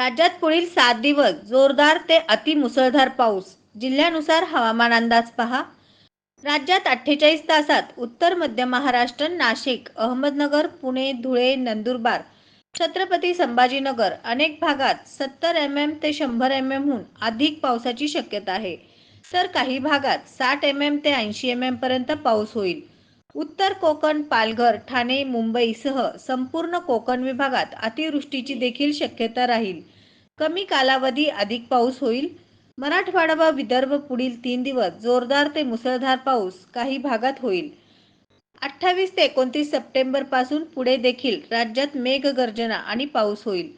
राज्यात पुढील सात दिवस जोरदार ते अतिमुसळधार पाऊस. जिल्ह्यानुसार हवामान अंदाज पहा. राज्यात अठ्ठेचाळीस तासात उत्तर मध्य महाराष्ट्र नाशिक अहमदनगर पुणे धुळे नंदुरबार छत्रपती संभाजीनगर अनेक भागात सत्तर एम एम ते शंभर एम एमहून अधिक पावसाची शक्यता आहे. तर काही भागात साठ एम एम ते ऐंशी एम एम पर्यंत पाऊस होईल. उत्तर कोकण पालघर ठाणे मुंबईसह संपूर्ण कोकण विभागात अतिवृष्टीची देखील शक्यता राहील. कमी कालावधी अधिक पाऊस होईल. मराठवाडा व विदर्भ पुढील तीन दिवस जोरदार ते मुसळधार पाऊस काही भागात होईल. अठ्ठावीस ते एकोणतीस सप्टेंबरपासून पुढे देखील राज्यात मेघगर्जना आणि पाऊस होईल.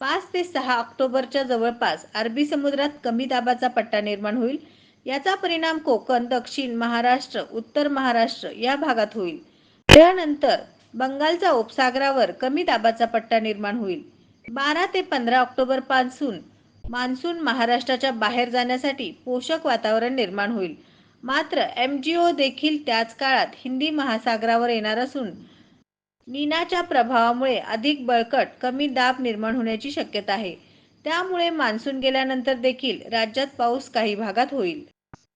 पाच ते सहा ऑक्टोबरच्या जवळपास अरबी समुद्रात कमी दाबाचा पट्टा निर्माण होईल. याचा परिणाम कोकण दक्षिण महाराष्ट्र उत्तर महाराष्ट्र या भागात होईल. त्यानंतर बंगालच्या उपसागरावर कमी दाबाचा पट्टा निर्माण होईल. बारा ते पंधरा ऑक्टोबरपासून मान्सून महाराष्ट्राच्या बाहेर जाण्यासाठी पोषक वातावरण निर्माण होईल. मात्र एम जी ओ देखील त्याच काळात हिंदी महासागरावर येणार असून नीनाच्या प्रभावामुळे अधिक बळकट कमी दाब निर्माण होण्याची शक्यता आहे. त्यामुळे मान्सून गेल्यानंतर देखील राज्यात पाऊस काही भागात होईल.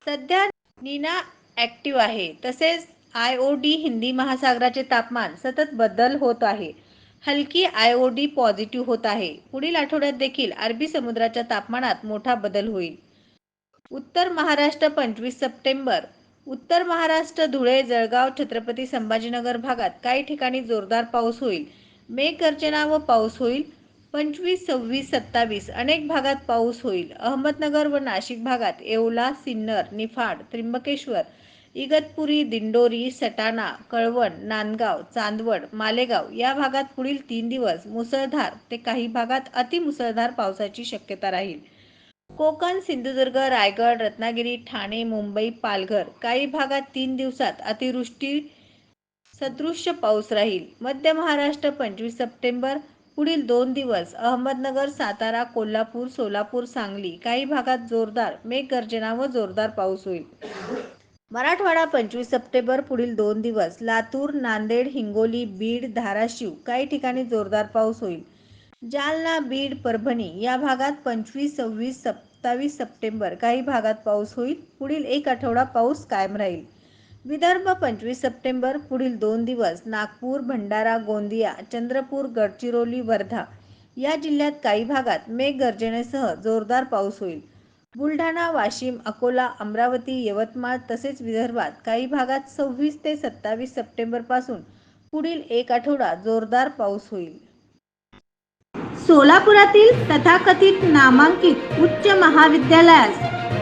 सध्या नीना ॲक्टिव्ह आहे. तसेच आय ओ डी हिंदी महासागराचे तापमान सतत बदल होत आहे. हलकी आय ओ डी पॉझिटिव्ह होत आहे. पुढील आठवड्यात देखील अरबी समुद्राच्या तापमानात मोठा बदल होईल. उत्तर महाराष्ट्र पंचवीस सप्टेंबर. उत्तर महाराष्ट्र धुळे जळगाव छत्रपती संभाजीनगर भागात काही ठिकाणी जोरदार पाऊस होईल. मेघगर्जना व पाऊस होईल. पंचवीस सव्वीस सत्तावीस अनेक भागात पाऊस होईल. अहमदनगर व नाशिक भागात येवला सिन्नर निफाड त्र्यंबकेश्वर इगतपुरी दिंडोरी सटाणा कळवण नांदगाव चांदवड मालेगाव या भागात पुढील तीन दिवस मुसळधार ते काही भागात अतिमुसळधार पावसाची शक्यता राहील. कोकण सिंधुदुर्ग रायगड रत्नागिरी ठाणे मुंबई पालघर काही भागात तीन दिवसात अतिवृष्टी सदृश्य पाऊस राहील. मध्य महाराष्ट्र पंचवीस सप्टेंबर पुढील दोन दिवस अहमदनगर सातारा कोल्हापूर सोलापूर सांगली काही भागात जोरदार मेघगर्जना व जोरदार पाऊस होईल. मराठवाडा पंचवीस सप्टेंबर पुढील दोन दिवस लातूर नांदेड हिंगोली बीड धाराशिव काही ठिकाणी जोरदार पाऊस होईल. जालना बीड परभणी या भागात पंचवीस सव्वीस सत्तावीस सप्टेंबर काही भागात पाऊस होईल. पुढील एक आठवडा पाऊस कायम राहील. विदर्भ पंचवीस सप्टेंबर पुढील दोन दिवस नागपूर भंडारा गोंदिया चंद्रपूर गडचिरोली वर्धा या जिल्ह्यात काही भागात मेघगर्जनेसह जोरदार पाऊस होईल. बुलढाणा वाशिम अकोला अमरावती यवतमाळ तसेच विदर्भात काही भागात सव्वीस ते सत्तावीस सप्टेंबरपासून पुढील एक आठवडा जोरदार पाऊस होईल. सोलापुरातील तथाकथित नामांकित उच्च महाविद्यालयास